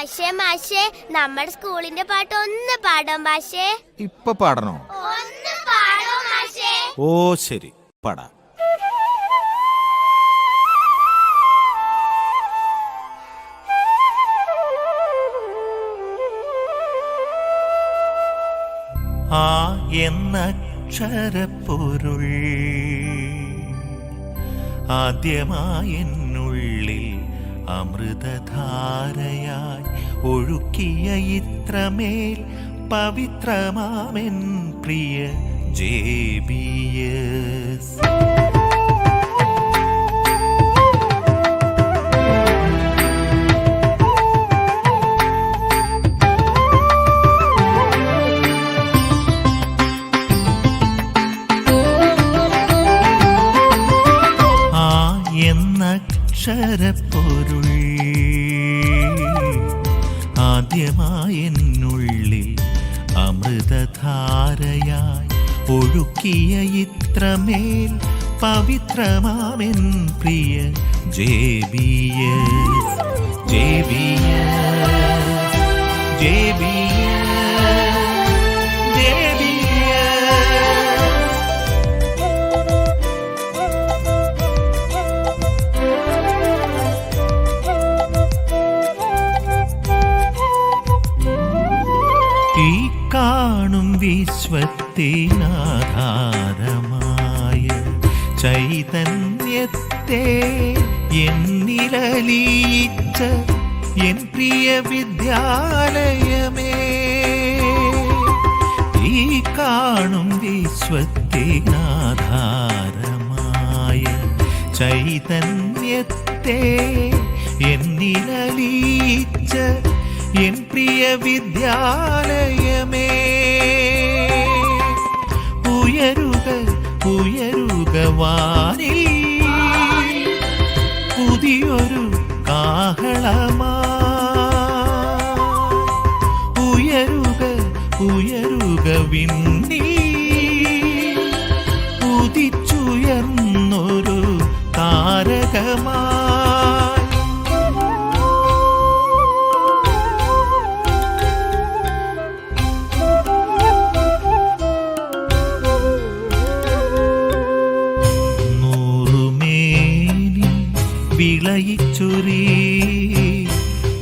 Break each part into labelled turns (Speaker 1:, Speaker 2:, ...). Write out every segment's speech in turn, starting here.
Speaker 1: മാഷേ മാഷേ നമ്മുടെ സ്കൂളിന്റെ പാട്ട് ഒന്ന് പാടാം മാഷേ.
Speaker 2: ഇപ്പൊ പാടണോ?
Speaker 1: ഒന്ന് പാടോ മാഷേ.
Speaker 2: ഓ ശരി. പാടാ.
Speaker 3: ആ എന്നക്ഷരപ്പൊരുൾ ആദ്യമായെന്നുള്ളിൽ അമൃതധാരയായി ഒഴുക്കിയ ഇത്രമേൽ പവിത്രമാമെൻ പ്രിയ ജേബിയസ്. ആ ആദ്യമായി നിന്നുള്ളിൽ അമൃതധാരയായി ഒഴുക്കിയ ഇത്രമേൽ പവിത്രമാമെൻ പ്രിയ ജേബിയ ജേബിയ ജേബിയസ് വിശ്വത്തിനാധാരമായ ചൈതന്യത്തെ എന്നിലലിയിച്ച എൻ പ്രിയ വിദ്യാലയമേ ഈ കാണും വിശ്വത്തിനാധാരമായ ചൈതന്യത്തെ എന്നിലലിയിച്ച എൻ പ്രിയ വിദ്യാലയമേ. ഉയരുക ഉയരുക വാനിൽ. പുതിയൊരു കാഹളമാ. ഉയരുക ഉയരുക വിണ്ണി ഉദിച്ചുയർന്നൊരു താരകമായി വിളയിച്ചൊരീ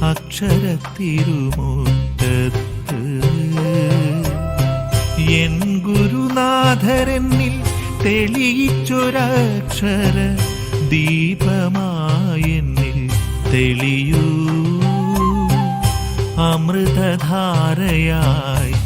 Speaker 3: അക്ഷരത്തിരുമുറ്റത്ത് എൻ ഗുരുനാഥരെന്നിൽ തെളിയിച്ചൊരക്ഷര ദീപമായെന്നിൽ തെളിയൂ. അമൃതധാരയായി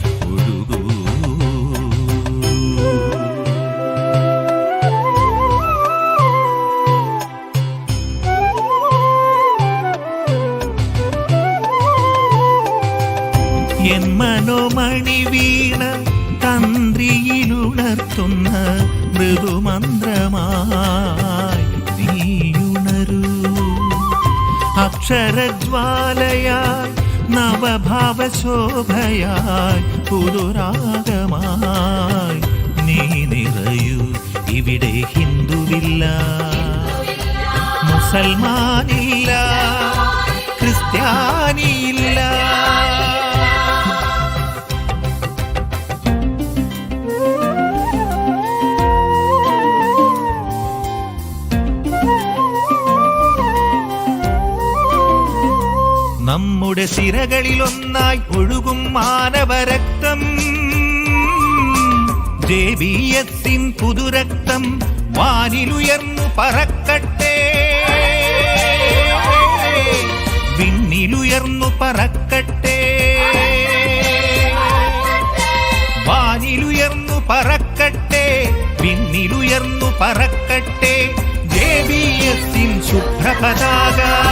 Speaker 3: അക്ഷരജ്വാലയായി നവഭാവശോഭയായി പുതുരാഗമായി നീ നിറയൂ. ഇവിടെ ഹിന്ദുവില്ല മുസൽമാനില്ല ക്രിസ്ത്യാനിയില്ല. സിരകളിൽ ഒഴുകും മാനവരക്തം. ദേവീയത്തിൻ പുതുരക്തം വാനിലുയർന്നു പറക്കട്ടെ. വിണ്ണിലുയർന്നു പറക്കട്ടെ. വാനിലുയർന്നു പറക്കട്ടെ. വിണ്ണിലുയർന്നു പറക്കട്ടെ. ദേവീയത്തിൻ ശുഭ്രപതാക.